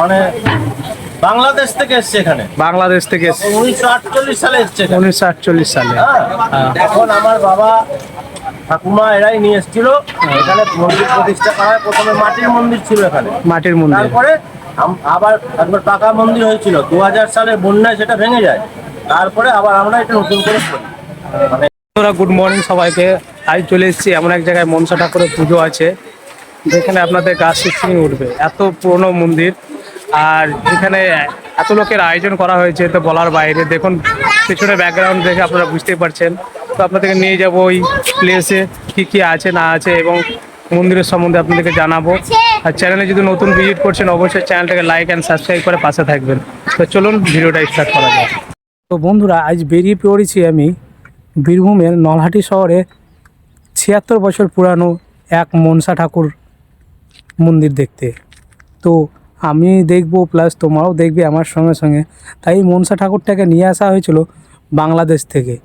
মানে বাংলাদেশ থেকে এসছে এখানে। বাংলাদেশ থেকে এসছে। উনিশশো আটচল্লিশ সালে এসছে উনিশশো আটচল্লিশ সালে। হ্যাঁ তখন আমার বাবা ঠাকুমা এরাই নিয়ে এসেছিল। এখানে মন্দির প্রতিষ্ঠা করা প্রথমে মাটির মন্দির ছিল এখানে। মাটির মন্দির। তারপরে আবার একবার পাকা মন্দির হয়েছিল। দু হাজার সালে বন্যায় সেটা ভেঙে যায়। তারপরে আবার আমরা এটা নতুন করে করি। মানে বন্ধুরা গুড মর্নিং সবাইকে। আজ চলে এসেছি। এমন এক জায়গায় মনসা ঠাকুরের পুজো আছে। যেখানে আপনাদের গাছ শিক্ষিং উঠবে। এত পুরনো মন্দির। আর এখানে এত লোকের আয়োজন করা হয়েছে তো বলার বাইরে। দেখুন, পিছনে ব্যাকগ্রাউন্ড দেখে আপনারা বুঝতেই পারছেন। তো আপনাদেরকে নিয়ে যাব ওই প্লেসে কি কি আছে, না আছে এবং মন্দিরের সম্বন্ধে আপনাদেরকে জানাব। আর চ্যানেলে যদি নতুন ভিজিট করছেন, অবশ্যই চ্যানেলটাকে লাইক অ্যান্ড সাবস্ক্রাইব করে পাশে থাকবেন। তো চলুন, ভিডিওটা স্টার্ট করা যাক। তো বন্ধুরা, আজ বেরিয়ে পড়েছি আমি বীরভূমের নলহাটি শহরে। ছিয়াত্তর বছর পুরানো এক মনসা ঠাকুর মন্দির দেখতে। তো আমি দেখব প্লাস তোমরাও দেখবে আমার সঙ্গে সঙ্গে। তাই মনসা ঠাকুরটাকে নিয়ে আসা হয়েছিল বাংলাদেশ থেকে।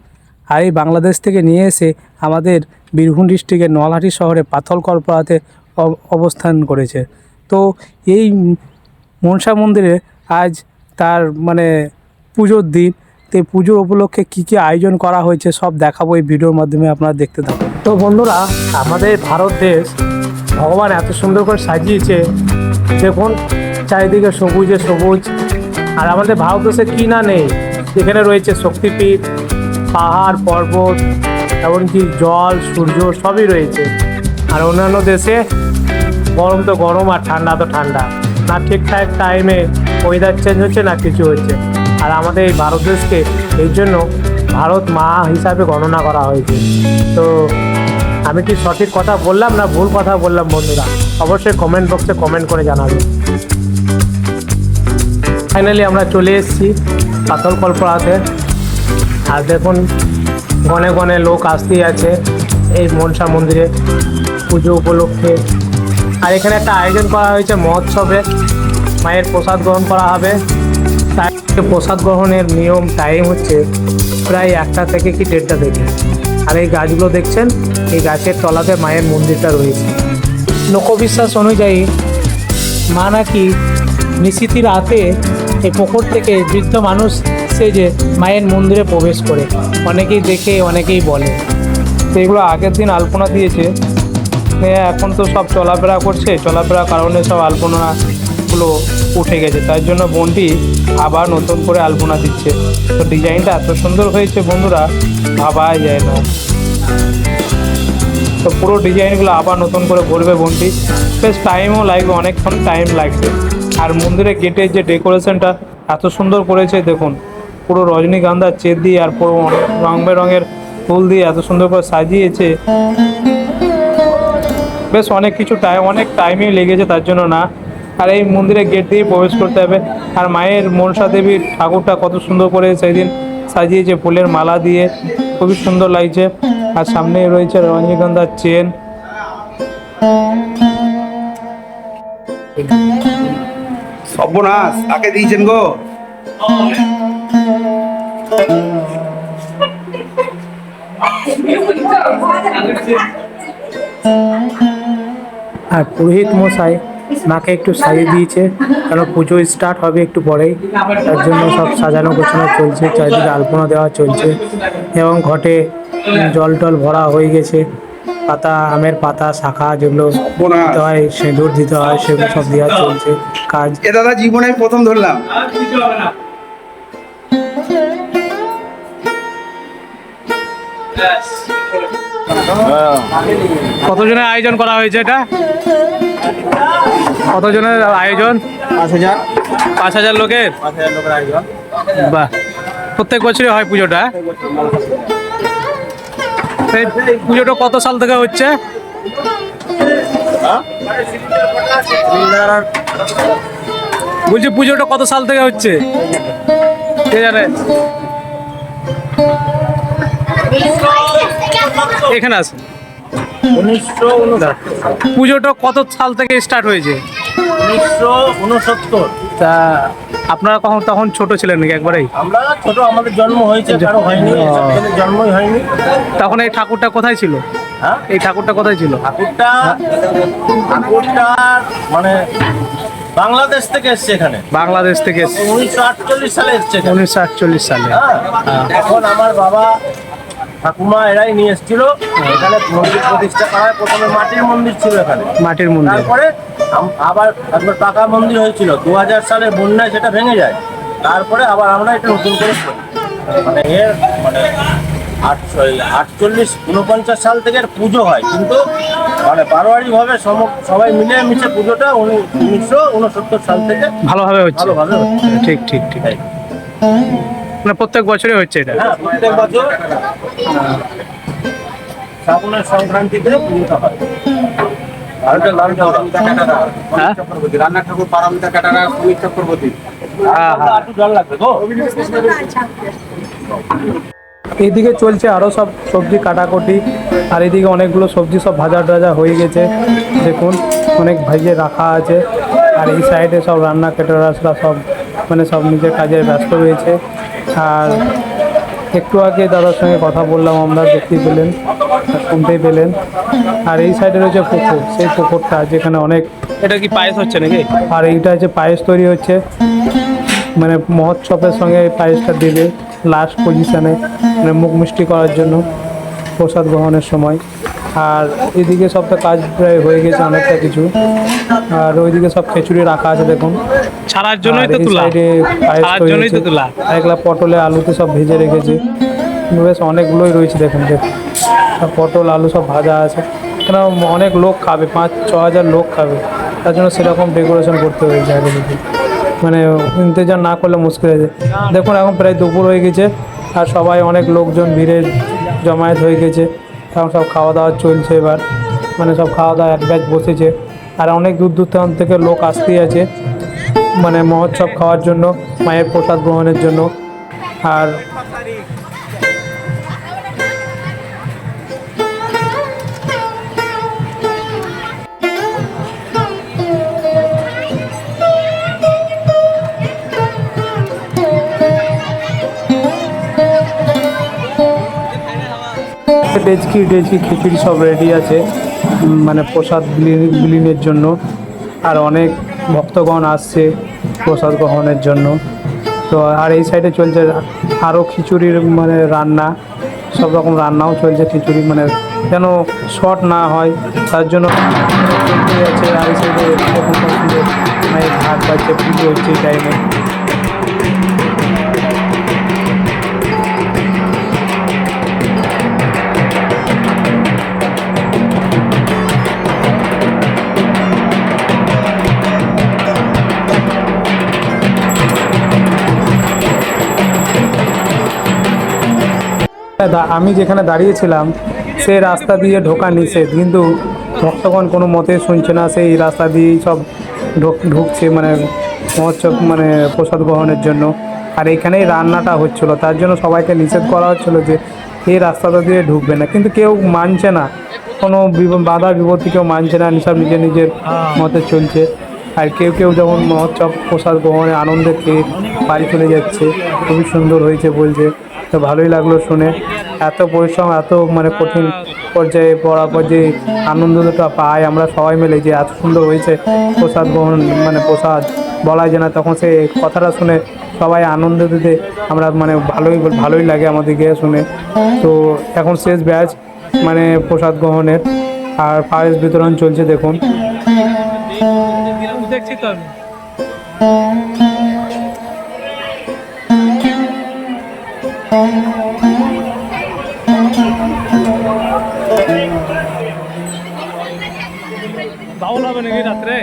আর এই বাংলাদেশ থেকে নিয়ে এসে আমাদের বীরভূম ডিস্ট্রিক্টের নলহাটি শহরে পাথল কলপাড়াতে অব- অবস্থান করেছে। তো এই মনসা মন্দিরে আজ তার মানে পুজোর দিন, তো পুজোর উপলক্ষে কী কী আয়োজন করা হয়েছে সব দেখাবো এই ভিডিওর মাধ্যমে আপনারা দেখতে থাকুন। তো বন্ধুরা, আমাদের ভারত দেশ ভগবান এত সুন্দর করে সাজিয়েছে। দেখুন চারিদিকে সবুজে সবুজ। আর আমাদের ভারতবর্ষে কি না নেই এখানে রয়েছে শক্তিপীঠ, পাহাড়, পর্বত, এমনকি জল, সূর্য সবই রয়েছে। আর অন্যান্য দেশে গরম তো গরম আর ঠান্ডা তো ঠান্ডা। না ঠিকঠাক টাইমে ওয়েদার চেঞ্জ হচ্ছে, না কিছু হচ্ছে। আর আমাদের এই ভারত দেশকে এই জন্য ভারত মা হিসাবে গণনা করা হয়েছে। তো আমি কি সঠিক কথা বললাম না ভুল কথা বললাম বন্ধুরা? অবশ্যই কমেন্ট বক্সে কমেন্ট করে জানাবেন ফাইনালি আমরা চলে এসেছি পাথর কল্পনাতে আর দেখুন গনে গনে লোক আসতেই আছে এই মনসা মন্দিরে, পুজো উপলক্ষে। আর এখানে একটা আয়োজন করা হয়েছে মহোৎসবে। মায়ের প্রসাদ গ্রহণ করা হবে। তাই প্রসাদ গ্রহণের নিয়ম টাইম হচ্ছে প্রায় একটা থেকে কি দেড়টা থেকে। আর এই গাছগুলো দেখছেন, এই গাছের তলাতে মায়ের মন্দিরটা রয়েছে। লোকবিশ্বাস অনুযায়ী মা নাকি নিশিতি রাতে এই পুকুর থেকে বৃদ্ধ মানুষ সেজে মায়ের মন্দিরে প্রবেশ করে, অনেকেই দেখে, অনেকেই বলে। তো এগুলো আগের দিন আলপনা দিয়েছে। এখন তো সব চলাফেরা করছে, চলাফেরার কারণে সব আলপনাগুলো উঠে গেছে। তার জন্য বোনটি আবার নতুন করে আলপনা দিচ্ছে। তো ডিজাইনটা এত সুন্দর হয়েছে বন্ধুরা, ভাবাই যায় না। তো পুরো ডিজাইনগুলো আবার নতুন করে ভরবে বোনটি। বেশ টাইমও লাগবে, অনেকক্ষণ টাইম লাগবে। আর মন্দিরের গেটের যে ডেকোরেশনটা এত সুন্দর করেছে, দেখুন। পুরো রজনীগন্ধার চেদ দিয়ে আর পুরো রং বেরঙের ফুল দিয়ে এত সুন্দর করে সাজিয়েছে। বেশ অনেক কিছু টাইম অনেক টাইমই লেগেছে তার জন্য না। আর এই মন্দিরে গেট দিয়ে প্রবেশ করতে হবে। আর মায়ের মনসা দেবীর ঠাকুরটা কত সুন্দর করে সেদিন সাজিয়েছে ফুলের মালা দিয়ে। খুবই সুন্দর লাগছে। আর সামনে রয়েছে রজনীগন্ধার চেন। সর্বনাশ তাকে দিয়েছেন গো? আর পুরোহিত মশাই মাকে একটু সাজিয়ে দিয়েছে কারণ পুজো স্টার্ট হবে একটু পরেই। তার জন্য সব সাজানো গোছানো চলছে, চারিদিকে আলপনা দেওয়া চলছে, এবং ঘটে জল টল ভরা হয়ে গেছে। পাতা আমের পাতা শাখা যেগুলো দিতে হয় সিঁদুর দিতে হয় সেগুলো সব দেওয়া চলছে কাজ। এ দাদা জীবনে প্রথম ধরলাম। কতজনের আয়োজন করা হয়েছে এটা? কতজনের আয়োজন? পাঁচ হাজার। পাঁচ হাজার লোকের? পাঁচ হাজার লোকের আয়োজন। বাহ। প্রত্যেক বছরই হয় পুজোটা। এই পুজোটা কত সাল থেকে হচ্ছে? বলছি পুজোটা কত সাল থেকে হচ্ছে? কে জানে? এখানে আছে পুজোটা কত সাল থেকে স্টার্ট হয়েছে? উনিশশো উনসত্তর। তা আপনারা কখন তখন ছোট ছিলেন নাকি একবারেই? আমরা ছোট আমাদের জন্ম হয়েছে কারও হয়নি এসব ছেলের জন্মই হয়নি। তখন এই ঠাকুরটা কোথায় ছিল? হ্যাঁ? এই ঠাকুরটা কোথায় ছিল? ঠাকুরটা ঠাকুরটা মানে বাংলাদেশ থেকে এসছে এখানে। বাংলাদেশ থেকে এসছে। উনিশশো আটচল্লিশ সালে এসছে। উনিশশো আটচল্লিশ সালে। হ্যাঁ। এখন আমার বাবা ঠাকুমা এরাই নিয়ে এসেছিল। এখানে মন্দির প্রতিষ্ঠা করা হয় প্রথমে মাটির মন্দির ছিল এখানে। মাটির মন্দির। তারপরে আবার একবার পাকা মন্দির হয়েছিল। দু হাজার সালে বন্যায় সেটা ভেঙে যায়। তারপরে আবার আমরা এটা নতুন করে করি। মানে এর মানে আটশো আটচল্লিশ উনপঞ্চাশ সাল থেকে পুজো হয়। কিন্তু মানে বারোয়ারি ভাবে সবাই মিলে মিশে পুজোটা উনি- উনিশশো উনসত্তর সাল থেকে ভালোভাবে হচ্ছে। ভালোভাবে ঠিক ঠিক ঠিক। মানে প্রত্যেক বছরই হচ্ছে এটা? হ্যাঁ প্রত্যেক বছর শ্রাবণের সংক্রান্তিতে পুজোটা হয়। রান্না ঠাকুর পারমিতা কাটারা সুমিত চক্রবর্তী। হ্যাঁ হ্যাঁ। লাগবে তো এইদিকে চলছে আরও সব সবজি কাটাকুটি আর এদিকে অনেকগুলো সবজি সব ভাজা টাজা হয়ে গেছে। দেখুন অনেক ভেজে রাখা আছে আর এই সাইডে সব রান্না কেটারাসরা সব মানে সব নিজের কাজে ব্যস্ত রয়েছে। আর একটু আগে দাদার সঙ্গে কথা বললাম আমরা দেখতে পেলেন শুনতে পেলেন। আর এই সাইডে রয়েছে পুকুর সেই পুকুরটা যেখানে অনেক এটা কি পায়েস হচ্ছে নাকি? আর এইটা হচ্ছে পায়েস তৈরি হচ্ছে। মানে মহোৎসবের সঙ্গে এই পায়েসটা দেবে লাস্ট পজিশানে মানে মুখ মিষ্টি করার জন্য প্রসাদ গ্রহণের সময়। আর এদিকে সব তো কাজ প্রায় হয়ে গেছে অনেকটা কিছু। আর ওইদিকে সব খিচুড়ি রাখা আছে দেখুন। ছাড়ার জন্যই তো তোলা। ছাড়ার জন্যই তো। তোলা। একলা পটলে আলুতে সব ভেজে রেখেছে। বেশ অনেকগুলোই রয়েছে দেখুন দেখুন পটল আলু সব ভাজা আছে। কেন অনেক লোক খাবে পাঁচ ছ হাজার লোক খাবে। তার জন্য সেরকম ডেকোরেশন করতে হয়েছে আগে থেকে মানে ইন্তজার না করলে মুশকিল হয়ে যায়। দেখুন এখন প্রায় দুপুর হয়ে গেছে। আর সবাই অনেক লোকজন ভিড়ে জমায়েত হয়ে গেছে। এখন সব খাওয়া দাওয়া চলছে এবার। মানে সব খাওয়া দাওয়া এক ব্যাগ বসেছে। আর অনেক দূর দূর থেকে লোক আসতেই আছে মানে মহোৎসব খাওয়ার জন্য, মায়ের প্রসাদ গ্রহণের জন্য। আর ডেজকি ডেজকি খিচুড়ি সব রেডি আছে মানে প্রসাদ বিলিনের জন্য। আর অনেক ভক্তগণ আসছে প্রসাদ গ্রহণের জন্য। তো আর এই সাইডে চলছে আরও খিচুড়ির মানে রান্না। সব রকম রান্নাও চলছে খিচুড়ি মানে যেন শর্ট না হয়, তার জন্য আর এই সাইডে সুন্দর ঘাট বাজছে পুজো হচ্ছে টাইমে আমি যেখানে দাঁড়িয়েছিলাম সেই রাস্তা দিয়ে ঢোকা নিষেধ। কিন্তু ভক্তগণ কোনো মতে শুনছে না সেই রাস্তা দিয়েই সব ঢুক- ঢুকছে মানে মহোৎসব মানে প্রসাদ গ্রহণের জন্য। আর এইখানেই রান্নাটা হচ্ছিল তার জন্য সবাইকে নিষেধ করা হচ্ছিল যে এই রাস্তাটা দিয়ে ঢুকবে না। কিন্তু কেউ মানছে না কোনো বাধা বিপত্তি কেউ মানছে না সব নিজের নিজের মতে চলছে। আর কেউ কেউ যখন মহোৎসব, প্রসাদ গ্রহণে আনন্দে খেয়ে বাড়ি চলে যাচ্ছে। খুবই সুন্দর হয়েছে বলছে তো ভালোই লাগল শুনে। এত পরিশ্রম, এত মানে কঠিন পর্যায়ে পড়ার পর যে আনন্দটা পাই আমরা সবাই মিলে যে এত সুন্দর হয়েছে প্রসাদ গ্রহণ মানে প্রসাদ বলা যায় না। তখন সে কথাটা শুনে সবাই আনন্দ দিতে আমরা মানে ভালোই ভালোই লাগে আমাদের আমাদেরকে শুনে। তো এখন শেষ ব্যাচ মানে প্রসাদ গ্রহণের। আর পায়েস বিতরণ চলছে দেখুন। দেখছি তো আমি বাউল হবে নাকি রাত্রে